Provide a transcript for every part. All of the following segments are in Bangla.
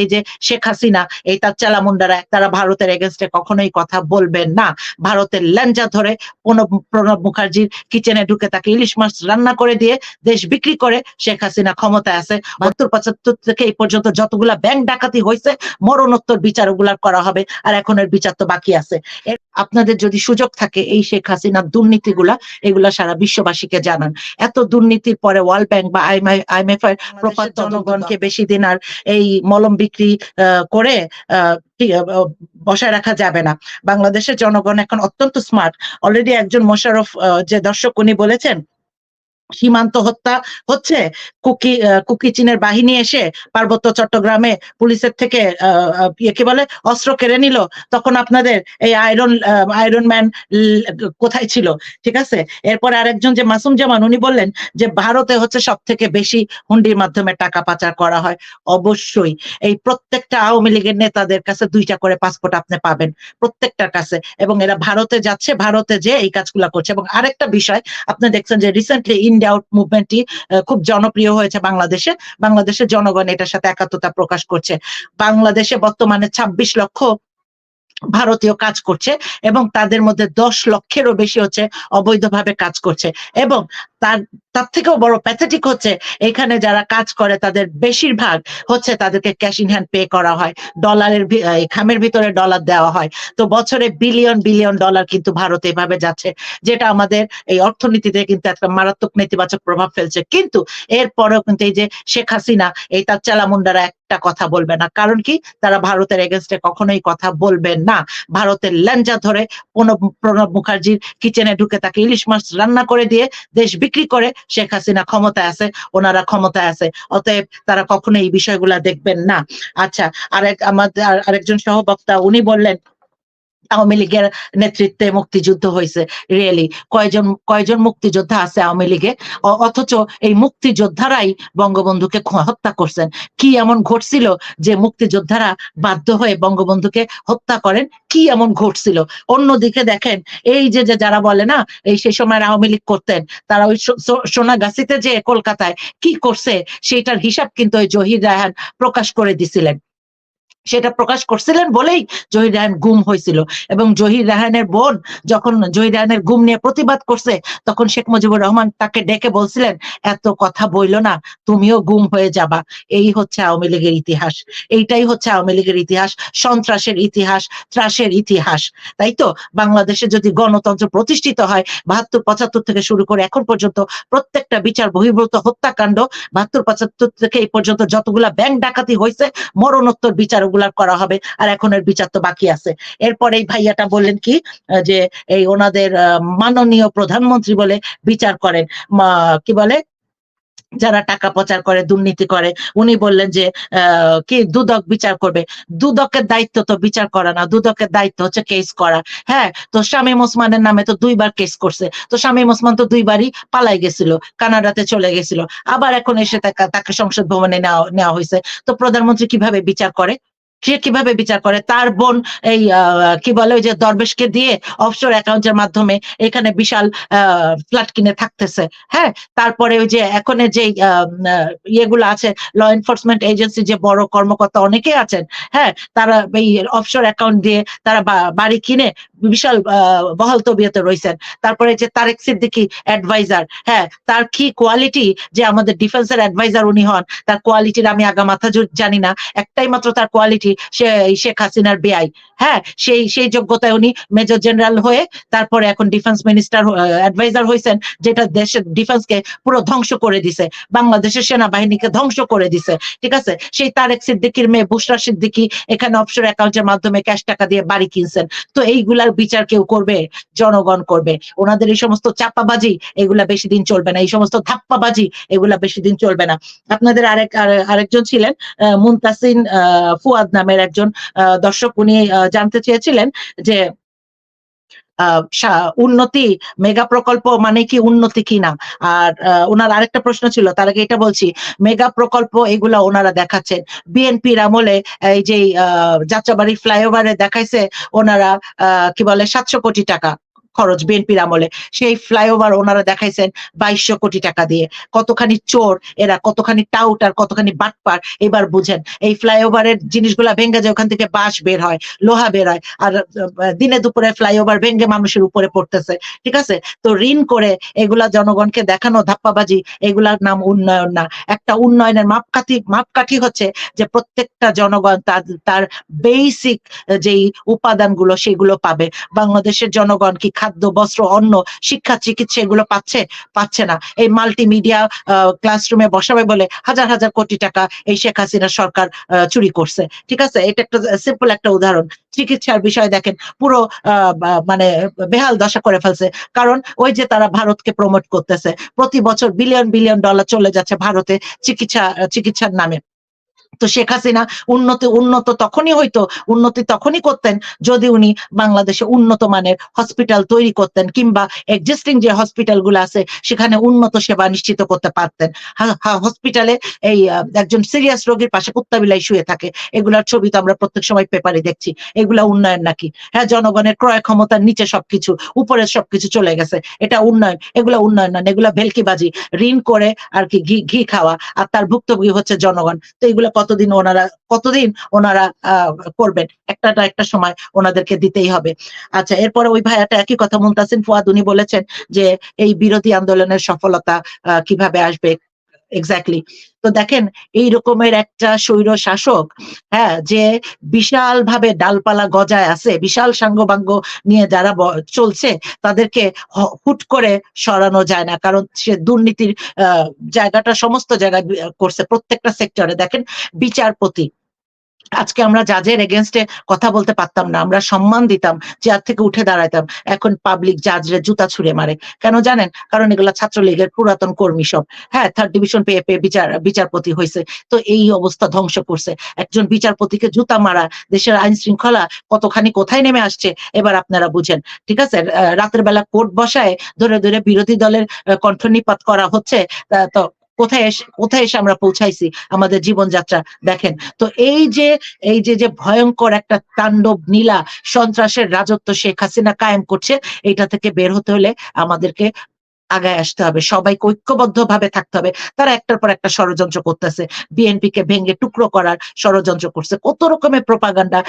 এই যে শেখ হাসিনা এই তার চালামুন্ডারা তারা ভারতের এগেনস্টে কখনোই কথা বলবেন না। ভারতের ল্যাঞ্জা ধরে প্রণব প্রণব মুখার্জির কিচেনে ঢুকে তাকে ইলিশ মাছ রান্না করে দিয়ে দেশ বিক্রি করে শেখ হাসিনা ক্ষমতায় আছে। বাহাত্তর পঁচাত্তর থেকে এই পর্যন্ত যতগুলা ব্যাংক ডাকাতি হয়েছে মরণোত্তর বিচার ওগুলার করা হবে আর এখন এর বিচার তো বাকি আছে। আপনাদের যদি সুযোগ থাকে এই শেখ হাসিনার দুর্নীতিগুলা এগুলা সারা বিশ্ববাসীকে জানান। এত দুর্নীতির পরে ওয়ার্ল্ড ব্যাংক বা আইএমএফ এর প্রপাত জনগণকে বেশি দিন আর এই মলম বিক্রি আহ, করে আহ, বসায় রাখা যাবে না। বাংলাদেশের জনগণ এখন অত্যন্ত স্মার্ট অলরেডি একজন মোশারফ যে দর্শক উনি বলেছেন সীমান্ত হত্যা হচ্ছে? কুকি কুকি চীনের বাহিনী এসে পার্বত্য চট্টগ্রামে পুলিশের থেকে ইয়ে কি বলে, অস্ত্র কেড়ে নিল। তখন আপনাদের এই আয়রন আয়রন ম্যান কোথায় ছিল? ঠিক আছে? এরপরে আরেকজন যে মাসুম জামান, উনি বললেন যে ভারতে হচ্ছে সব থেকে বেশি হুন্ডির মাধ্যমে টাকা পাচার করা হয়। অবশ্যই। এই প্রত্যেকটা আওয়ামী লীগের নেতাদের কাছে দুইটা করে পাসপোর্ট আপনি পাবেন, প্রত্যেকটার কাছে। এবং এরা ভারতে যাচ্ছে, ভারতে যে এই কাজগুলা করছে। এবং আরেকটা বিষয়, আপনি দেখছেন যে রিসেন্টলি ইন্ডিয়া আউট মুভমেন্টটি খুব জনপ্রিয় হয়েছে বাংলাদেশে। বাংলাদেশের জনগণ এটার সাথে একাত্মতা প্রকাশ করছে। বাংলাদেশে বর্তমানে ২৬ লক্ষ ভারতীয় কাজ করছে এবং তাদের মধ্যে দশ লক্ষেরও বেশি হচ্ছে অবৈধভাবে কাজ করছে। এবং তার তার থেকেও বড় প্যাথেটিক হচ্ছে এখানে যারা কাজ করে তাদের বেশিরভাগ হচ্ছে তাদেরকে ক্যাশ ইন হ্যান্ড পে করা হয়। ডলারের খামের ভিতরে ডলার দেওয়া হয়। তো বছরে বিলিয়ন বিলিয়ন ডলার কিন্তু ভারত এভাবে যাচ্ছে, যেটা আমাদের এই অর্থনীতিতে কিন্তু একটা মারাত্মক নেতিবাচক প্রভাব ফেলছে। কিন্তু এরপরেও কিন্তু এই যে শেখ হাসিনা, এই তার চালামুন্ডারা একটা কথা বলবে না। কারণ কি? তারা ভারতের এগেনস্টে কখনোই কথা বলবেন না। ভারতের ল্যাঞ্জা ধরে প্রণব প্রণব মুখার্জির কিচেনে ঢুকে তাকে ইলিশ মাছ রান্না করে দিয়ে দেশ বিক্রি করে শেখ হাসিনা ক্ষমতায় আছে, ওনারা ক্ষমতায় আছে। অতএব তারা কখনো এই বিষয়গুলা দেখবেন না। আচ্ছা আরেক আমাদের, আরেকজন সহবক্তা, উনি বললেন আওয়ামী লীগের নেতৃত্বে মুক্তিযুদ্ধ হয়েছে রিয়েলি কয়জন কয়জন মুক্তিযোদ্ধা আছে আওয়ামী লীগে অথচ এই মুক্তিযোদ্ধারাই বঙ্গবন্ধুকে হত্যা করছেন। কি এমন ঘটছিল যে মুক্তিযোদ্ধারা বাধ্য হয়ে বঙ্গবন্ধুকে হত্যা করেন? কি এমন ঘটছিল? অন্যদিকে দেখেন, এই যে যে যারা বলে না, এই সেই সময় আওয়ামী লীগ করতেন, তারা ওই সোনাগাছিতে যে কলকাতায় কি করছে, সেটার হিসাব কিন্তু ওই জহির রায়হান প্রকাশ করে দিছিলেন। সেটা প্রকাশ করছিলেন বলেই জহির রায়হান গুম হয়েছিল। এবং জহির রায়হানের বোন যখন জহির রায়হানের গুম নিয়ে প্রতিবাদ করছে, তখন শেখ মুজিবুর রহমান তাকে ডেকে বলছিলেন, এত কথা বইলো না, তুমিও গুম হয়ে যাবা। এই হচ্ছে আওয়ামী লীগের ইতিহাস। এইটাই হচ্ছে আওয়ামী লীগের ইতিহাস, সন্ত্রাসের ইতিহাস, ত্রাসের ইতিহাস। তাই তো? বাংলাদেশে যদি গণতন্ত্র প্রতিষ্ঠিত হয়, বাহাত্তর, পঁচাত্তর থেকে শুরু করে এখন পর্যন্ত প্রত্যেকটা বিচার বহির্ভূত হত্যাকাণ্ড, বাহাত্তর, পঁচাত্তর থেকে এই পর্যন্ত যতগুলা ব্যাংক ডাকাতি হয়েছে, মরণোত্তর বিচার ওগুলা করা হবে, আর এখন এর বিচার তো বাকি আছে। এরপরে এই ভাইয়াটা বললেন কি যে এই ওনাদের মাননীয় প্রধানমন্ত্রী বলে বিচার করেন। কি বলে? যারা টাকা পাচার করে, দুর্নীতি করে, উনি বললেন যে কি দুদক বিচার করবে? দুদকের দায়িত্ব তো বিচার করা না, দুদকের দায়িত্ব হচ্ছে কেস করা। হ্যাঁ তো শামীম ওসমানের নামে তো দুইবার কেস করছে। তো শামীম ওসমান তো দুইবারই পালাই গেছিল, কানাডাতে চলে গেছিল। আবার এখন এসে তাকে সংসদ ভবনে নেওয়া নেওয়া হয়েছে। তো প্রধানমন্ত্রী কীভাবে বিচার করে? সে কীভাবে বিচার করে? তার বোন এই কি বলে, ওই যে দরবেশকে দিয়ে অফশোর অ্যাকাউন্টের মাধ্যমে এখানে বিশাল ফ্ল্যাট কিনে থাকতেছে। হ্যাঁ? তারপরে ওই যে এখন যে ইয়েগুলো আছে ল এনফোর্সমেন্ট এজেন্সি যে বড় কর্মকর্তা অনেকে আছেন হ্যাঁ? তারা এই অফশোর অ্যাকাউন্ট দিয়ে তারা বাড়ি কিনে বিশাল বহাল তবিয়তে রয়েছেন তারপরে যে তারেক সিদ্দিকি অ্যাডভাইজার হ্যাঁ? তার কি কোয়ালিটি যে আমাদের ডিফেন্সের অ্যাডভাইজার উনি হন, তার কোয়ালিটির আমি আগা মাথা জানি না। একটাই মাত্র তার কোয়ালিটি শেখ হাসিনার বেআই। হ্যাঁ সেই সেই যোগ্যতায় উনি মেজর জেনারেল হয়ে তারপরে এখন ডিফেন্স মিনিস্টার অ্যাডভাইজার হয়েছেন, যেটা দেশের ডিফেন্সকে পুরো ধ্বংস করে দিছে। বাংলাদেশের সেনাবাহিনীকে ধ্বংস করে দিছে, ঠিক আছে? সেই তারেক সিদ্দিকির মেয়ে বুশরা সিদ্দিকি এখানে অফশোর অ্যাকাউন্টের মাধ্যমে ক্যাশ টাকা দিয়ে বাড়ি কিনছেন। তো এইগুলার বিচার কেউ করবে? জনগণ করবে। ওনাদের এই সমস্ত চাপাবাজি, এগুলা বেশি দিন চলবে না। এই সমস্ত ধাপ্পাবাজি, এগুলা বেশি দিন চলবে না। আপনাদের আরেক আরে- আরেকজন ছিলেন মুনতাসিন ফুয়াদ নামের একজন দর্শক উনি জানতে চেয়েছিলেন যে উন্নতি মেগা প্রকল্প মানে কি, উন্নতি কি কিনা আর ওনার আরেকটা প্রশ্ন ছিল, তার আগে এটা বলছি, মেগা প্রকল্প এগুলা ওনারা দেখাচ্ছেন। বিএনপির আমলে এই যে যাত্রাবাড়ি ফ্লাইওভারে দেখাইছে, ওনারা কি বলে, সাতশো কোটি টাকা। খরচ বিএনপির আমলে। সেই ফ্লাইওভার ওনারা দেখাইছেন বাইশশো কোটি টাকা দিয়ে। কতখানি চোর এরা, কতখানি টাউট আর কতখানি বাটপার, এবার বুঝেন। এই ফ্লাইওভারের জিনিসগুলা ভেঙে যায়, ওখান থেকে বাঁশ বের হয়, লোহা বের হয়। আর দিনে দুপুরে ফ্লাইওভার ভেঙে মানুষের উপরে পড়তেছে, ঠিক আছে? তো ঋণ করে এগুলা জনগণকে দেখানো ধাপ্পাবাজি, এগুলার নাম উন্নয়ন না। একটা উন্নয়নের মাপকাঠি মাপকাঠি হচ্ছে যে প্রত্যেকটা জনগণ তার তার বেসিক যেই উপাদানগুলো সেগুলো পাবে। বাংলাদেশের জনগণ কি খাদ্য, বস্ত্র, অন্ন, শিক্ষা, চিকিৎসা এগুলো পাচ্ছে পাচ্ছে না। এই মাল্টিমিডিয়া ক্লাসরুমে বসাবে বলে হাজার হাজার কোটি টাকা এই শেখ হাসিনা সরকার চুরি করছে। ঠিক আছে? এটা একটা সিম্পল একটা উদাহরণ। চিকিৎসার বিষয় দেখেন, পুরো মানে বেহাল দশা করে ফেলছে। কারণ ওই যে তারা ভারতকে প্রমোট করতেছে, প্রতি বছর বিলিয়ন বিলিয়ন ডলার চলে যাচ্ছে ভারতে চিকিৎসা, চিকিৎসার নামে। তো শেখ হাসিনা উন্নতি, উন্নত তখনই হইতো, উন্নতি তখনই করতেন যদি উনি বাংলাদেশে উন্নত মানের হসপিটাল তৈরি করতেন কিংবা এক্সিস্টিং যে হসপিটালগুলো আছে, সেখানে উন্নত সেবা নিশ্চিত করতে পারতেন। হসপিটালে এই একজন সিরিয়াস রোগীর পাশে কুত্তা বিলাই শুয়ে থাকে। এগুলার ছবি তো আমরা প্রত্যেক সময় পেপারে দেখছি। এগুলা উন্নয়ন নাকি? হ্যাঁ জনগণের ক্রয় ক্ষমতার নিচে সবকিছু উপরে সবকিছু চলে গেছে। এটা উন্নয়ন, এগুলা উন্নয়ন না এগুলা ভেলকিবাজি। ঋণ করে আর কি ঘি ঘি খাওয়া, আর তার ভুক্তভোগী হচ্ছে জনগণ। তো এগুলো কতদিন ওনারা কতদিন ওনারা করবেন? একটা না একটা সময় ওনাদেরকে দিতেই হবে। আচ্ছা এরপরে ওই ভাইয়াটা একই কথা মুনতাসিন ফুয়াদ, উনি বলেছেন যে এই বিরোধী আন্দোলনের সফলতা কীভাবে আসবে এক্স্যাক্টলি তো দেখেন, এই রকমের একটা স্বৈর শাসক হ্যাঁ যে বিশাল ভাবে ডালপালা গজায় আছে, বিশাল সাঙ্গবাঙ্গ নিয়ে যারা চলছে, তাদেরকে হুট করে সরানো যায় না। কারণ সে দুর্নীতির জায়গাটা সমস্ত জায়গায় করছে, প্রত্যেকটা সেক্টরে দেখেন, বিচারপতি আজকে আমরা জাজের এগেনস্টে কথা বলতে পারতাম না, আমরা সম্মান দিতাম চেয়ার থেকে উঠে দাঁড়াইতাম, এখন পাবলিক জাজরে জুতা ছুঁড়ে মারে। কেন জানেন? কারণ এগুলা ছাত্রলীগের পুরাতন কর্মী সব। হ্যাঁ থার্ড ডিভিশন পেয়ে পেয়ে বিচার, বিচারপতি হয়েছে তো এই অবস্থা ধ্বংস করছে। একজন বিচারপতিকে জুতা মারা, দেশের আইন শৃঙ্খলা কতখানি কোথায় নেমে আসছে, এবার আপনারা বুঝেন। ঠিক আছে? রাতের বেলা কোর্ট বসায় ধরে ধরে বিরোধী দলের কণ্ঠ নিপাত করা হচ্ছে তো কোথায় এসে কোথায় এসে আমরা পৌঁছাইছি আমাদের জীবনযাত্রা দেখেন। তো এই যে এই যে যে ভয়ঙ্কর একটা তাণ্ডব নীলা সন্ত্রাসের রাজত্ব শেখ হাসিনা কায়েম করছে এটা থেকে বের হতে হলে আমাদেরকে আগায় আসতে হবে, সবাইকে ঐক্যবদ্ধ ভাবে থাকতে হবে। তারা একটার পর একটা ষড়যন্ত্র করতেছে বিএনপি কে ভেঙে টুকরো করার ষড়যন্ত্র করছে, কত রকমের প্রপাগান্ডা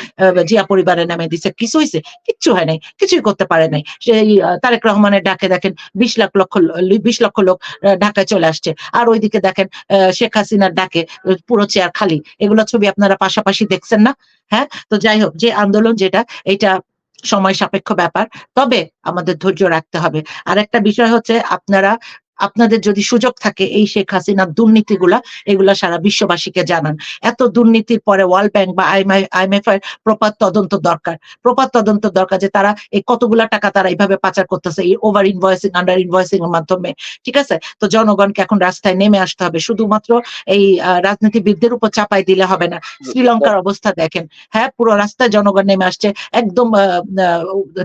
জিয়া পরিবারে নামে দিছে, কিছু হয়েছে কিচ্ছু হয় নাই, কিছুই করতে পারে নাই। সেই তারেক রহমানের ডাকে দেখেন বিশ লাখ লক্ষ, বিশ লক্ষ লোক ঢাকায় চলে আসছে। আর ওইদিকে দেখেন শেখ হাসিনার ডাকে পুরো চেয়ার খালি। এগুলো ছবি আপনারা পাশাপাশি দেখছেন না? হ্যাঁ? তো যাই হোক, যে আন্দোলন যেটা এটা সময় সাপেক্ষ ব্যাপার। তবে আমাদের ধৈর্য রাখতে হবে। আর একটা বিষয় হচ্ছে আপনারা আপনাদের যদি সুযোগ থাকে, এই শেখ হাসিনার দুর্নীতিগুলা, এগুলা সারা বিশ্ববাসীকে জানান। এত দুর্নীতির পরে ওয়ার্ল্ড ব্যাংক বা আইএমএফ এর প্রপাত তদন্ত দরকার। প্রপাত তদন্ত দরকার যে তারা এই কতগুলা টাকা তারা এইভাবে পাচার করতেছে, এই ওভার ইনভয়েসিং আন্ডার ইনভয়েসিং এর মাধ্যমে। ঠিক আছে? তো জনগণকে এখন রাস্তায় নেমে আসতে হবে। শুধুমাত্র এই রাজনীতিবিদদের উপর চাপাই দিলে হবে না। শ্রীলঙ্কার অবস্থা দেখেন। হ্যাঁ পুরো রাস্তায় জনগণ নেমে আসছে। একদম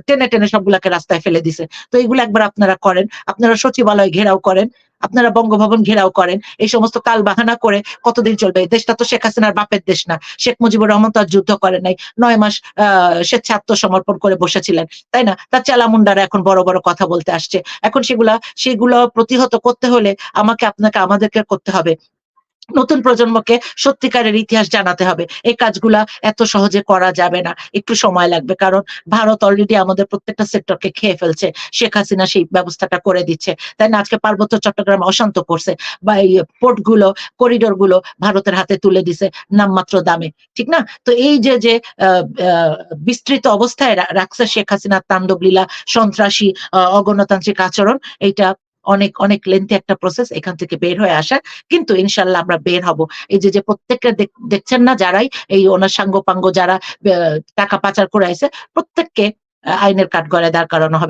টেনে টেনে সবগুলাকে রাস্তায় ফেলে দিছে। তো এগুলো একবার আপনারা করেন। আপনারা সচিবালয় ঘেরাও করেন, আপনারা বঙ্গভবন ঘেরাও করেন, এই সমস্ত কাল বাহানা করে কতদিন চলবে? দেশটা তো শেখ হাসিনার বাপের দেশ না। শেখ মুজিবুর রহমান তো আর যুদ্ধ করে নাই। নয় মাস স্বেচ্ছা আত্মসমর্পণ করে বসেছিলেন, তাই না? তার চালামুন্ডারা এখন বড় বড় কথা বলতে আসছে। এখন সেগুলা, সেগুলো প্রতিহত করতে হলে আমাকে, আপনাকে, আমাদেরকে করতে হবে। নতুন প্রজন্মকে সত্যিকারের ইতিহাস জানাতে হবে। এই কাজগুলা এত সহজে করা যাবে না। একটু সময় লাগবে, কারণ ভারত অলরেডি আমাদের প্রত্যেকটা সেক্টরকে খেয়ে ফেলছে। শেখ হাসিনা সেই ব্যবস্থাটা করে দিচ্ছে। তাই না? আজকে পার্বত্য চট্টগ্রাম অশান্ত করছে। বা এই পোর্টগুলো করিডোরগুলো ভারতের হাতে তুলে দিছে নামমাত্র দামে। ঠিক না? তো এই যে যে বিস্তৃত অবস্থায় রাখছে শেখ হাসিনার তাণ্ডব লীলা, সন্ত্রাসী অগণতান্ত্রিক আচরণ, এইটা অনেক অনেক লেন্থি একটা প্রসেস এখান থেকে বের হয়ে আসা কিন্তু ইনশাল্লাহ আমরা বের হব। এই যে যে প্রত্যেকটা দেখ- দেখছেন না যারাই এই ওনার সাঙ্গ পাঙ্গ যারা টাকা পাচার করে আছে প্রত্যেককে আইনের কাঠগড়ায় দাঁড় করানো হবে।